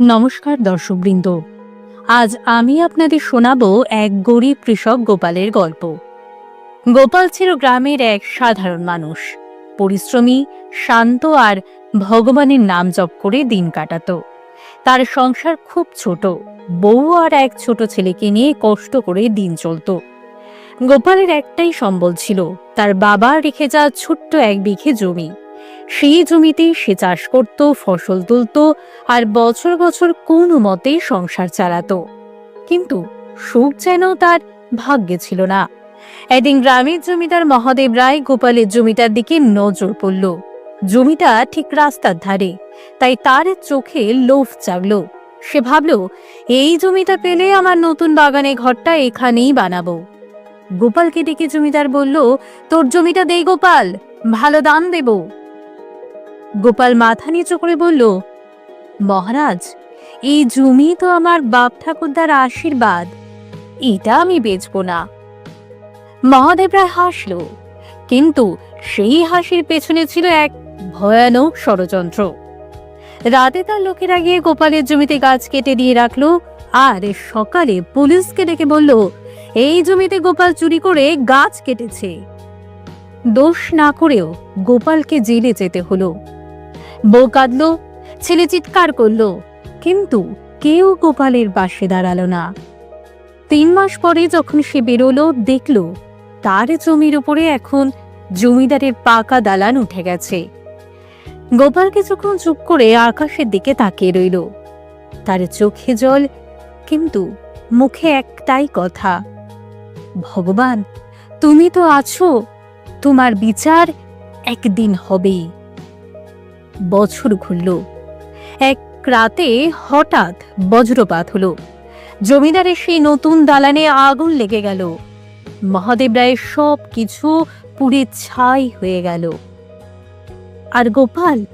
নমস্কার দর্শকবৃন্দ। আজ আমি আপনাদের শোনাব এক গরিব কৃষক গোপালের গল্প। গোপাল ছিল গ্রামের এক সাধারণ মানুষ। পরিশ্রমী, শান্ত আর ভগবানের নাম জপ করে দিন কাটাত। তার সংসার খুব ছোট। বউ আর এক ছোট ছেলেকে নিয়ে কষ্ট করে দিন চলতো। গোপালের একটাই সম্বল ছিল, তার বাবা রেখে যাওয়া ছোট্ট এক বিঘে জমি। সেই জমিতেই সে চাষ করত, ফসল তুলত আর বছর বছর কোনো মতে সংসার চালাতো। কিন্তু সুখ যেন তার ভাগ্যে ছিল না। একদিন গ্রামের জমিদার মহাদেব রায় গোপালের জমিটার দিকে নজর পড়ল। জমিটা ঠিক রাস্তার ধারে, তাই তার চোখে লোভ চাগল সে ভাবল, এই জমিটা পেলে আমার নতুন বাগানে ঘরটা এখানেই বানাবো। গোপালকে ডেকে জমিদার বলল, তোর জমিটা দেই গোপাল, ভালো দাম দেব। গোপাল মাথা নিচু করে বলল, মহারাজ, এই জমি তো আমার বাপ ঠাকুরদার আশীর্বাদ। এটা আমি বেচবো না। মহাদেব রায় হাসল, কিন্তু সেই হাসির পেছনে ছিল এক ভয়ানক ষড়যন্ত্র। রাতে তার লোকেরা গিয়ে গোপালের জমিতে গাছ কেটে দিয়ে রাখল, আর সকালে পুলিশকে ডেকে বলল, এই জমিতে গোপাল চুরি করে গাছ কেটেছে। দোষ না করেও গোপালকে জেলে যেতে হলো। বউ কাঁদলো, ছেলে চিৎকার করল, কিন্তু কেউ গোপালের পাশে দাঁড়াল না। তিন মাস পরে যখন সে বেরোলো, দেখল তার জমির উপরে এখন জমিদারের পাকা দালান উঠে গেছে। গোপাল কিছুক্ষণ চুপ করে আকাশের দিকে তাকিয়ে রইল। তার চোখে জল, কিন্তু মুখে একটাই কথা, ভগবান, তুমি তো আছো, তোমার বিচার একদিন হবেই। বছর ঘুরল। এক রাতে হঠাৎ বজ্রপাত হলো। জমিদারের সেই নতুন দালানে আগুন লেগে গেল। মহাদেব রায়ের সব কিছু পুড়ে ছাই হয়ে গেল। আর গোপাল?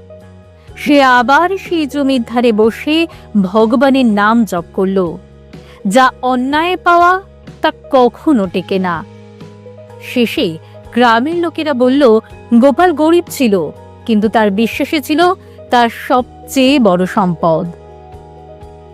সে আবার সেই জমির ধারে বসে ভগবানের নাম জপ করল। যা অন্যায় পাওয়া তা কখনো টেকে না। শেষে গ্রামের লোকেরা বলল, গোপাল গরিব ছিল। কিন্তু তার বিশ্বাসে ছিল তার সবচেয়ে বড় সম্পদ।